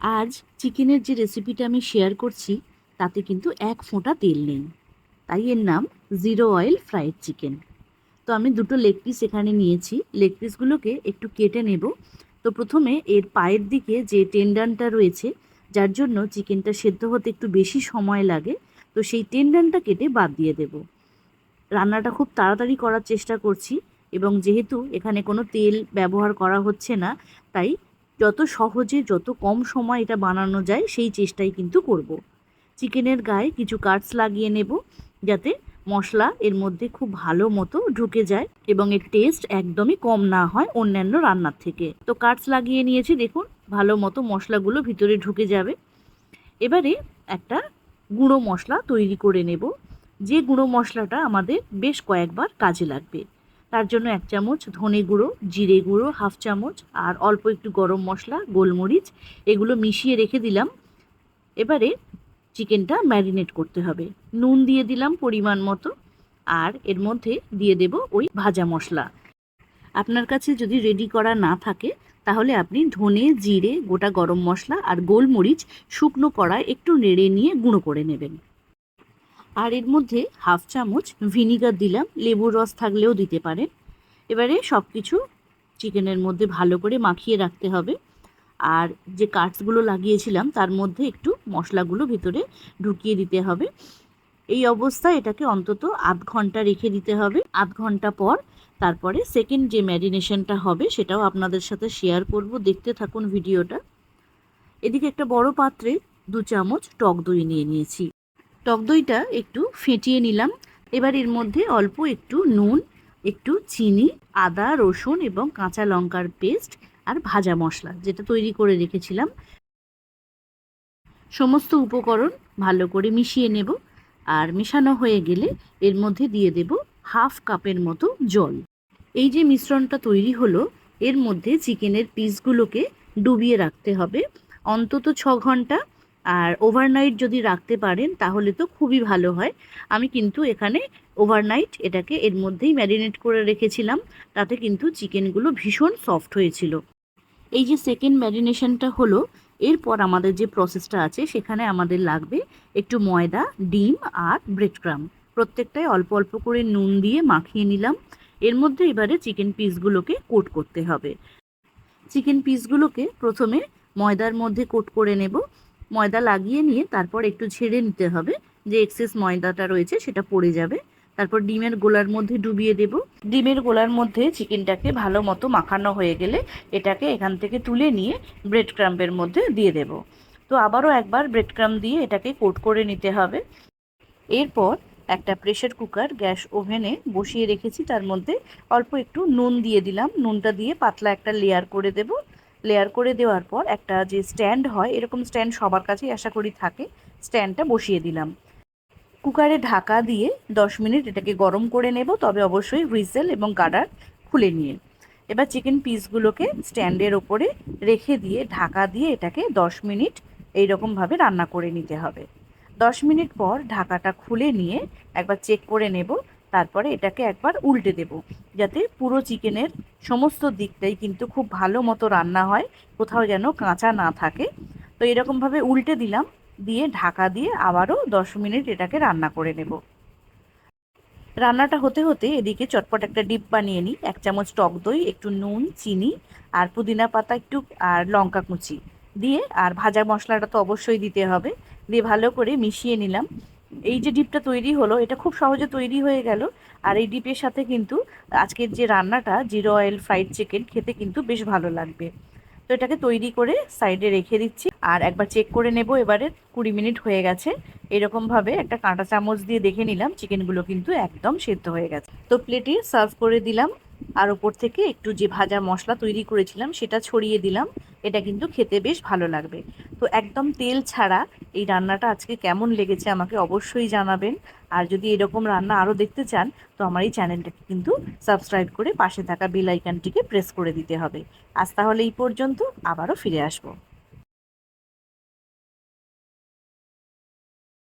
আজ চিকেনের যে রেসিপিটা আমি শেয়ার করছি, তাতে কিন্তু এক ফোঁটা তেল নেই। তাই এর নাম জিরো অয়েল ফ্রাইড চিকেন তো আমি দুটো লেগ পিস এখানে নিয়েছি। লেগ পিসগুলোকে একটু কেটে নেব। তো প্রথমে এর পায়ের দিকে যে টেন্ডানটা রয়েছে, যার জন্য চিকেনটা সেদ্ধ হতে একটু বেশি সময় লাগে, তো সেই টেন্ডানটা কেটে বাদ দিয়ে দেব। রান্নাটা খুব তাড়াতাড়ি করার চেষ্টা করছি এবং যেহেতু এখানে কোনো তেল ব্যবহার করা হচ্ছে না, তাই যত সহজে, যত কম সময় এটা বানানো যায়, সেই চেষ্টাই কিন্তু করব। চিকেনের গায়ে কিছু কাটস লাগিয়ে নেব, যাতে মশলা এর মধ্যে খুব ভালো মতো ঢুকে যায় এবং এর টেস্ট একদমই কম না হয় অন্যান্য রান্নার থেকে। তো কাটস লাগিয়ে নিয়েছি, দেখুন, ভালো মতো মশলাগুলো ভিতরে ঢুকে যাবে। এবারে একটা গুঁড়ো মশলা তৈরি করে নেব, যে গুঁড়ো মশলাটা আমাদের বেশ কয়েকবার কাজে লাগবে। তার জন্য এক চামচ ধনে গুঁড়ো, জিরে গুঁড়ো, হাফ চামচ আর অল্প একটু গরম মশলা, গোলমরিচ, এগুলো মিশিয়ে রেখে দিলাম। এবারে চিকেনটা ম্যারিনেট করতে হবে। নুন দিয়ে দিলাম পরিমাণ মতো আর এর মধ্যে দিয়ে দেব ওই ভাজা মশলা। আপনার কাছে যদি রেডি করা না থাকে, তাহলে আপনি ধনে, জিরে, গোটা গরম মশলা আর গোলমরিচ, শুকনো কড়ায় একটু নেড়ে নিয়ে গুঁড়ো করে নেবেন। আর এর মধ্যে হাফ চামচ ভিনিগার দিলাম, লেবুর রস থাকলেও দিতে পারেন। এবারে সব কিছু চিকেনের মধ্যে ভালো করে মাখিয়ে রাখতে হবে। আর যে কাটসগুলো লাগিয়েছিলাম, তার মধ্যে একটু মশলাগুলো ভিতরে ঢুকিয়ে দিতে হবে। এই অবস্থায় এটাকে অন্তত আধ ঘণ্টা রেখে দিতে হবে। আধ ঘণ্টা পর তারপরে সেকেন্ড যে ম্যারিনেশনটা হবে, সেটাও আপনাদের সাথে শেয়ার করব। দেখতে থাকুন ভিডিওটা। এদিকে একটা বড় পাত্রে দু চামচ টক দই নিয়ে নিয়েছি। টক দইটা একটু ফেটিয়ে নিলাম। এবার এর মধ্যে অল্প একটু নুন, একটু চিনি, আদা, রসুন এবং কাঁচা লঙ্কার পেস্ট আর ভাজা মশলা যেটা তৈরি করে রেখেছিলাম। সমস্ত উপকরণ ভালো করে মিশিয়ে নেব আর মেশানো হয়ে গেলে এর মধ্যে দিয়ে দেব হাফ কাপের মতো জল। এই যে মিশ্রণটা তৈরি হলো, এর মধ্যে চিকেনের পিসগুলোকে ডুবিয়ে রাখতে হবে। অন্তত ছ ঘণ্টা আর ওভারনাইট যদি রাখতে পারেন, তাহলে তো খুবই ভালো হয়। আমি কিন্তু এখানে ওভারনাইট এটাকে এর মধ্যেই ম্যারিনেট করে রেখেছিলাম। তাতে কিন্তু চিকেনগুলো ভীষণ সফট হয়েছিল। এই যে সেকেন্ড ম্যারিনেশনটা হলো, এরপর আমাদের যে প্রসেসটা আছে, সেখানে আমাদের লাগবে একটু ময়দা, ডিম আর ব্রেড ক্রাম প্রত্যেকটাই অল্প অল্প করে নুন দিয়ে মাখিয়ে নিলাম। এর মধ্যে এবারে চিকেন পিসগুলোকে কোট করতে হবে। চিকেন পিসগুলোকে প্রথমে ময়দার মধ্যে কোট করে নেব। ময়দা লাগিয়ে নিয়ে তারপর একটু ঝেড়ে নিতে হবে। যে এক্সেস ময়দাটা রয়েছে সেটা পড়ে যাবে। তারপর ডিমের গোলার মধ্যে ডুবিয়ে দেব। ডিমের গোলার মধ্যে চিকেনটাকে ভালো মতো মাখানো হয়ে গেলে এটাকে এখান থেকে তুলে নিয়ে ব্রেড ক্রাম্পের মধ্যে দিয়ে দেব। তো আবারও একবার ব্রেড ক্রাম্প দিয়ে এটাকে কোট করে নিতে হবে। এরপর একটা প্রেশার কুকার গ্যাস ওভেনে বসিয়ে রেখেছি। তার মধ্যে অল্প একটু নুন দিয়ে দিলাম। নুনটা দিয়ে পাতলা একটা লেয়ার করে দেব। লেয়ার করে দেওয়ার পর একটা যে স্ট্যান্ড হয়, এরকম স্ট্যান্ড সবার কাছেই আশা করি থাকে। স্ট্যান্ডটা বসিয়ে দিলাম। কুকারে ঢাকা দিয়ে দশ মিনিট এটাকে গরম করে নেব, তবে অবশ্যই হুইসেল এবং গার্ডার খুলে নিয়ে। এবার চিকেন পিসগুলোকে স্ট্যান্ডের ওপরে রেখে দিয়ে ঢাকা দিয়ে এটাকে দশ মিনিট এইরকমভাবে রান্না করে নিতে হবে। দশ মিনিট পর ঢাকাটা খুলে নিয়ে একবার চেক করে নেব তারপরে এটাকে একবার উল্টে দেব। যাতে পুরো চিকেনের সমস্ত দিকটাই কিন্তু খুব ভালো মতো রান্না হয়, কোথাও যেন কাঁচা না থাকে। তো এরকমভাবে উল্টে দিলাম, দিয়ে ঢাকা দিয়ে আবারও দশ মিনিট এটাকে রান্না করে নেব। রান্নাটা হতে হতে এদিকে চটপট একটা ডিপ বানিয়ে নিই, এক চামচ টক দই, একটু নুন, চিনি, আর পুদিনা পাতা একটু, আর লঙ্কা কুচি। দিয়ে আর ভাজা মশলাটা তো অবশ্যই দিতে হবে। দিয়ে ভালো করে মিশিয়ে নিলাম। এই যে ডিপটা তৈরি হলো, এটা খুব সহজে তৈরি হয়ে গেল। আর এই ডিপের সাথে কিন্তু আজকের যে রান্নাটা, জিরো অয়েল ফ্রাইড চিকেন খেতে কিন্তু বেশ ভালো লাগবে। তো এটাকে তৈরি করে সাইডে রেখে দিচ্ছি। আর একবার চেক করে নেব, এবারে কুড়ি মিনিট হয়ে গেছে। এরকমভাবে একটা কাঁটা চামচ দিয়ে দেখে নিলাম চিকেনগুলো কিন্তু একদম সেদ্ধ হয়ে গেছে। তো প্লেটে সার্ভ করে দিলাম। আর ওপর থেকে একটু যে ভাজা মশলা তৈরি করেছিলাম, সেটা ছড়িয়ে দিলাম। এটা কিন্তু খেতে বেশ ভালো লাগবে। তো একদম তেল ছাড়া এই রান্নাটা আজকে কেমন লেগেছে আমাকে অবশ্যই জানাবেন। আর যদি এরকম রান্না আরও দেখতে চান, তো আমার এই চ্যানেলটাকে কিন্তু সাবস্ক্রাইব করে পাশে থাকা বেল প্রেস করে দিতে হবে। আজ তাহলে এই পর্যন্ত আবারও ফিরে আসব।